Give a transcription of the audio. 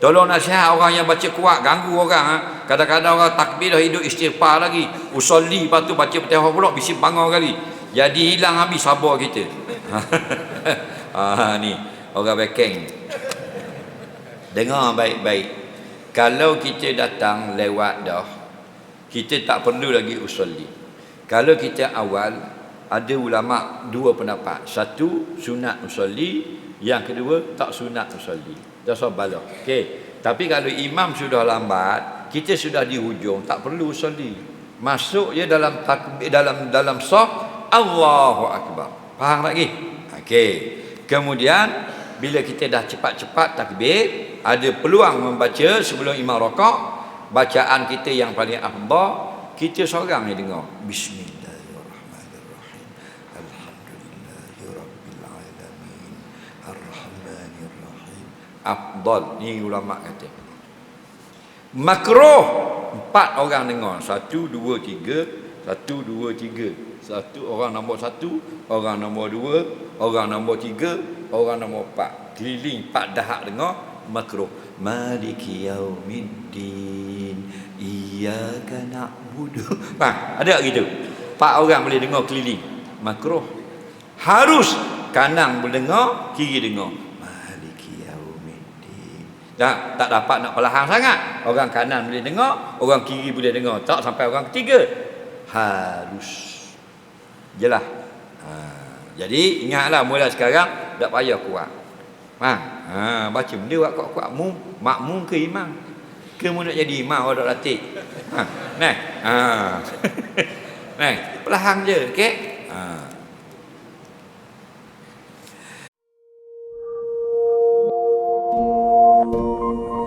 Tolong nasihat orang yang baca kuat ganggu orang ha. Kadang-kadang orang takbir dah hidup istighfar lagi. Usolli lepas tu baca Fatihah pula bisi bangun kali. Jadi hilang habis sabar kita. ha ni orang bekeng. Dengar baik-baik. Kalau kita datang lewat dah kita tak perlu lagi usolli. Kalau kita awal ada ulama dua pendapat. Satu sunat usolli, yang kedua tak sunat usolli. Dah sabarlah. Okey. Tapi kalau imam sudah lambat, kita sudah di hujung, tak perlu usolli. Masuk je dalam dalam dalam saf Allahu akbar. Faham lagi? Okey. Kemudian bila kita dah cepat-cepat takbir, ada peluang membaca sebelum imam rokok, bacaan kita yang paling afdal, kita seorang yang dengar. Arrahmanirrahim. Afdal ni ulama kata. Makruh empat orang dengar. Satu, dua, tiga. Satu, dua, tiga. Satu orang nombor satu, orang nombor dua, orang nombor tiga, orang nombor empat. Keliling empat dahak dengar makruh. Maliki yaumiddin. Iyyaka na'budu. Ha, ada tak gitu? Empat orang boleh dengar keliling. Makruh. Harus kanan boleh dengar, kiri dengar. Maliki yaumiddin. Tak tak dapat nak perlahan sangat. Orang kanan boleh dengar, orang kiri boleh dengar. Tak sampai orang ketiga. Harus. Jelah. Ha, jadi ingatlah mula sekarang tak payah kuat. Ha, ha baca benda buat kuat-kuat mu makmum ke imam? Ke mu nak jadi imam orang latih? Ha, nah. Ha. nah, perlahan je, okey? Música